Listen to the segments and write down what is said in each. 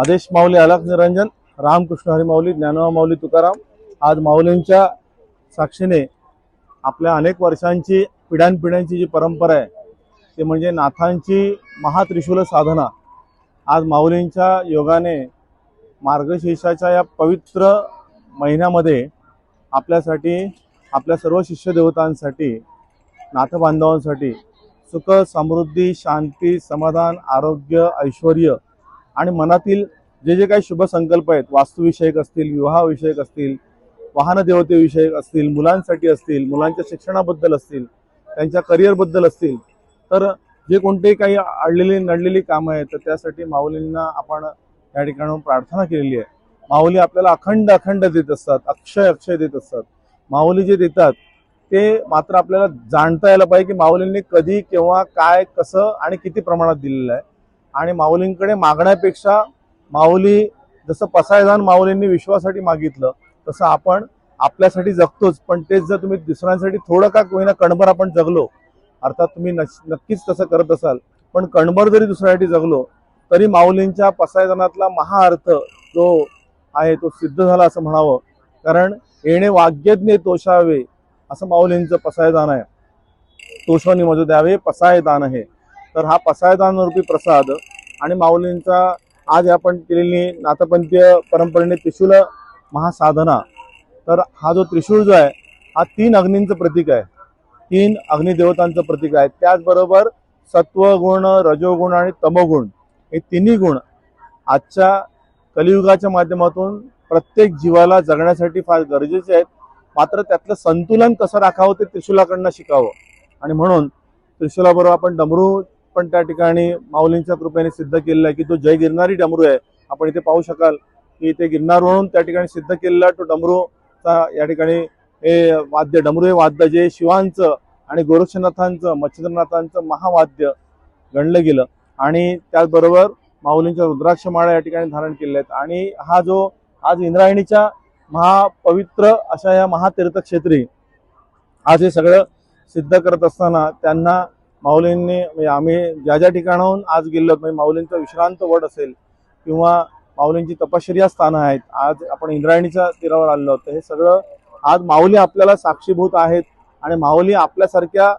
आदेश माऊली अलख निरंजन रामकृष्ण हरी माऊली ज्ञानोबा माऊली तुकाराम. आज माऊलींच्या साक्षीने आपल्या अनेक वर्षांची पिढ्यानपिढ्यांची जी परंपरा आहे ते म्हणजे नाथांची महात्रिशूल साधना. आज माऊलींच्या योगाने मार्गशीर्षाच्या या पवित्र महिन्यामध्ये आपल्यासाठी आपल्या सर्व शिष्यदेवतांसाठी नाथबांधवांसाठी सुख समृद्धी शांती समाधान आरोग्य ऐश्वर आणि मनातील जे जे काही शुभ संकल्प आहेत वास्तुविषयक असतील विवाहविषयक असतील वाहन देवतेविषयक असतील मुलांसाठी असतील मुलांच्या शिक्षणाबद्दल असतील त्यांच्या करिअरबद्दल असतील तर जे कोणतेही काही अडलेली नडलेली कामं आहेत तर त्यासाठी माऊलींना आपण या ठिकाणी प्रार्थना केलेली आहे. माऊली आपल्याला अखंड अखंड देत असतात अक्षय अक्षय देत असतात. माऊली जे देतात ते मात्र आपल्याला जाणता यायला पाहिजे की माऊलींनी कधी केव्हा काय कसं आणि किती प्रमाणात दिलेलं आहे. आणि माऊलींकडे मागण्यापेक्षा माऊली जसं पसायदान माऊलींनी विश्वासाठी मागितलं तसं आपण आपल्यासाठी जगतोच. पण तेच जर तुम्ही दुसऱ्यांसाठी थोडं का होईना कणभर आपण जगलो अर्थात तुम्ही नक्कीच तसं करत असाल पण कणभर जरी दुसऱ्यासाठी जगलो तरी माऊलींच्या पसायदानातला महाअर्थ जो आहे तो सिद्ध झाला असं म्हणावं. कारण येणे वाग्यज्ञ तोषावे असं माऊलींचं पसायदान आहे. तोषवानी मजू द्यावे पसायदान आहे. तर हा पसायदानरूपी प्रसाद आणि माऊलींचा आज आपण केलेली नाथपंथीय परंपरेने त्रिशूल महासाधना. तर हा जो त्रिशूळ जो आहे हा तीन अग्नींचं प्रतीक आहे. तीन अग्निदेवतांचं प्रतीक आहे. त्याचबरोबर सत्वगुण रजोगुण आणि तमोगुण हे तिन्ही गुण आजच्या कलियुगाच्या माध्यमातून प्रत्येक जीवाला जगण्यासाठी फार गरजेचे आहेत. मात्र त्यातलं संतुलन कसं राखावं ते त्रिशूलाकडनं शिकावं. आणि म्हणून त्रिशूलाबरोबर आपण डमरू पण त्या ठिकाणी माऊलींच्या कृपेने सिद्ध केलेला आहे की तो जय गिरणारी डमरू आहे. आपण इथे पाहू शकाल की इथे गिरणारवरून त्या ठिकाणी सिद्ध केलेला तो डमरूचा या ठिकाणी हे वाद्य डमरू हे वाद्य जे शिवांचं आणि गोरक्षनाथांचं मच्छिंद्रनाथांचं महावाद्य गणलं गेलं. आणि त्याचबरोबर माऊलींच्या रुद्राक्ष माळा या ठिकाणी धारण केलेल्या आहेत. आणि हा जो आज इंद्रायणीच्या महापवित्र अशा या महातीर्थक्षेत्री आज हे सगळं सिद्ध करत असताना त्यांना माऊलींनी म्हणजे आम्ही ज्या ज्या ठिकाणाहून आज गेलो म्हणजे माऊलींचा विश्रांत वड असेल किंवा माऊलींची तपश्चर्या स्थानं आहेत आज आपण इंद्रायणीच्या तीरावर आलो आहोत हे सगळं आज माऊली आपल्याला साक्षीभूत आहेत आणि माऊली आपल्यासारख्या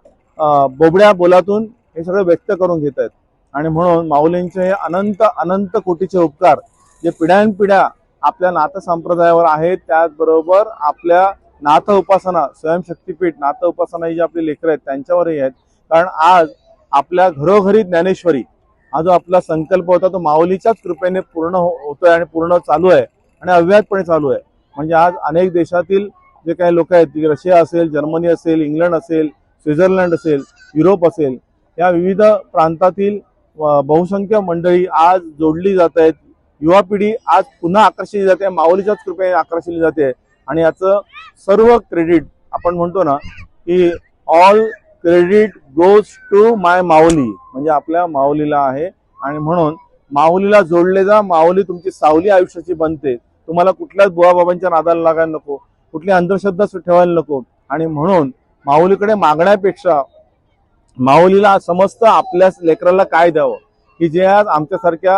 बोबड्या बोलातून हे सगळं व्यक्त करून घेत आहेत. आणि म्हणून माऊलींचे हे अनंत अनंत कोटीचे उपकार जे पिढ्यानपिढ्या आपल्या नाथ संप्रदायावर आहेत त्याचबरोबर आपल्या नाथ उपासना स्वयंशक्तीपीठ नाथ उपासना ही जी आपली लेकरं आहेत त्यांच्यावरही आहेत कारण आज आपल्या घरोघरी ज्ञानेश्वरी हा जो आपला संकल्प होता तो माऊलीच्याच कृपेने पूर्ण हो- होतोय आणि पूर्ण चालू आहे आणि अव्याहतपणे चालू आहे. म्हणजे आज अनेक देशातील जे काही लोक आहेत रशिया असेल जर्मनी असेल इंग्लंड असेल स्वित्झर्लंड असेल युरोप असेल या विविध प्रांतातील बहुसंख्य मंडळी आज जोडली जात आहेत. युवा पिढी आज पुन्हा आकर्षित जाते माऊलीच्याच कृपेने आकर्षित जाते. आणि याचं सर्व क्रेडिट आपण म्हणतो ना की all credit goes to my Mauli. म्हणजे आपल्या माऊलीला आहे. आणि म्हणून माऊलीला जोडले जा माऊली तुमची सावली आयुष्याची बनते. तुम्हाला कुठल्याच बुवाबाबांच्या नादाला लागायला नको कुठली अंधश्रद्धा सु- ठेवायला नको. आणि म्हणून माऊलीकडे मागण्यापेक्षा माऊलीला समजतं आपल्या लेकराला काय द्यावं? की जे आज आमच्यासारख्या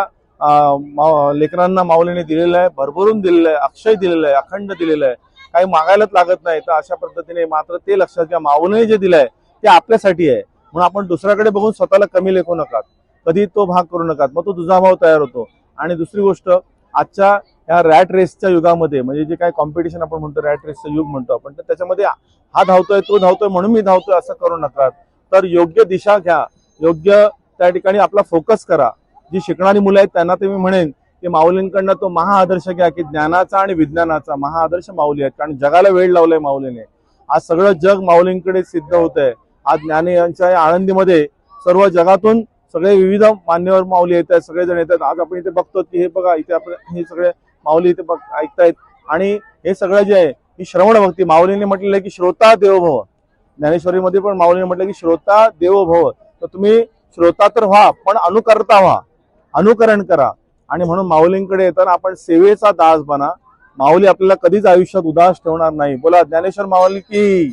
मा- लेकरांना माऊलीने दिलेलं आहे भरभरून दिलेलं आहे अक्षय दिलेलं आहे अखंड दिलेलं आहे. काही मागायलाच लागत नाही. तर अशा पद्धतीने मात्र ते लक्षात घ्या. माऊलीने जे दिलंय ते आपल्यासाठी आहे. म्हणून आपण दुसऱ्याकडे बघून स्वतःला कमी लेखू नका कधी तो भाग करू नका मग तो तुझा भाव तयार होतो. आणि दुसरी गोष्ट आजच्या या रॅट रेसच्या युगामध्ये म्हणजे जे काय कॉम्पिटिशन आपण म्हणतो रॅट रेसचं युग म्हणतो आपण तर त्याच्यामध्ये हा धावतोय तो धावतोय म्हणून मी धावतोय असं करू नका तर योग्य दिशा घ्या. योग्य त्या ठिकाणी आपला फोकस करा. जी शिकणारी मुलं आहेत त्यांना ते मी म्हणेन की माऊलींकडनं तो महाआदर्श घ्या की ज्ञानाचा आणि विज्ञानाचा. महाआदर्श माऊली आहेत. कारण जगाला वेळ लावलाय माऊलीने. आज सगळं जग माऊलींकडे सिद्ध होत आहे आज ज्ञाने यांच्या या आळंदीमध्ये सर्व जगातून सगळे विविध मान्यवर माऊली येत आहेत सगळेजण येतात आज आपण इथे बघतो की हे बघा इथे आपण हे सगळे माऊली इथे बघ ऐकतायत. आणि हे सगळं जे आहे ही श्रवण भक्ती. माऊलीने म्हटलेलं आहे की श्रोता देवभव ज्ञानेश्वरीमध्ये पण माऊलीने म्हटलं की श्रोता देवभव तर तुम्ही श्रोता तर व्हा पण अनुकर्ता व्हा. अनुकरण करा. आणि म्हणून माऊलींकडे येताना आपण सेवेचा दास बना. माऊली आपल्याला कधीच आयुष्यात उदास ठेवणार नाही. बोला ज्ञानेश्वर माऊली की.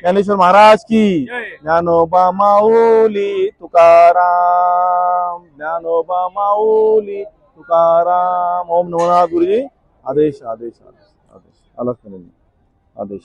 ज्ञानेश्वर महाराज की. ज्ञानोबा माऊली तुकाराम ज्ञानोबा माऊली तुकाराम ओम नमनाथ गुरुजी आदेश आदेश आदेश आदेश आलाच का नाही? आदेश